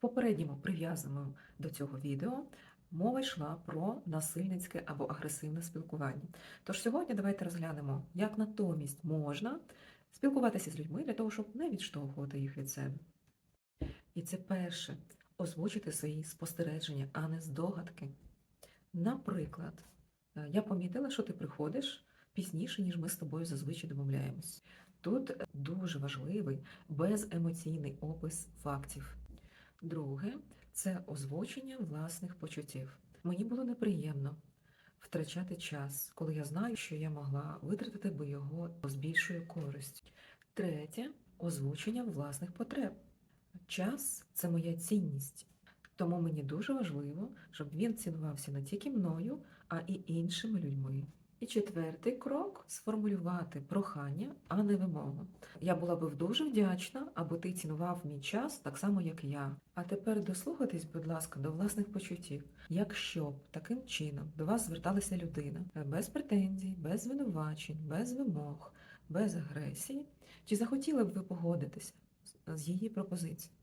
попередньому прив'язаному до цього відео мова йшла про насильницьке або агресивне спілкування. Тож сьогодні давайте розглянемо, як натомість можна спілкуватися з людьми для того, щоб не відштовхувати їх від себе. І це перше озвучити свої спостереження, а не здогадки. Наприклад, е, я помітила, що ти приходиш пізніше, ніж ми з тобою зазвичай домовляємось. Тут дуже важливий беземоційний опис фактів. Друге це озвучення власних почуттів. Мені було неприємно втрачати час, коли я знаю, що я могла витратити би його з більшою користю. Третє озвучення власних потреб. Час це моя цінність. Тому мені дуже важливо, щоб він цінувався не тільки мною, а і іншими людьми. І четвертий крок сформулювати прохання, а не вимогу. Я була би дуже вдячна, аби ти цінував мій час так само, як я. А тепер дослухайтесь, будь ласка, до власних почуттів. Якщо б таким чином до вас зверталася людина без претензій, без звинувачень, без вимог, без агресії, чи захотіли б ви погодитися з її пропозицією?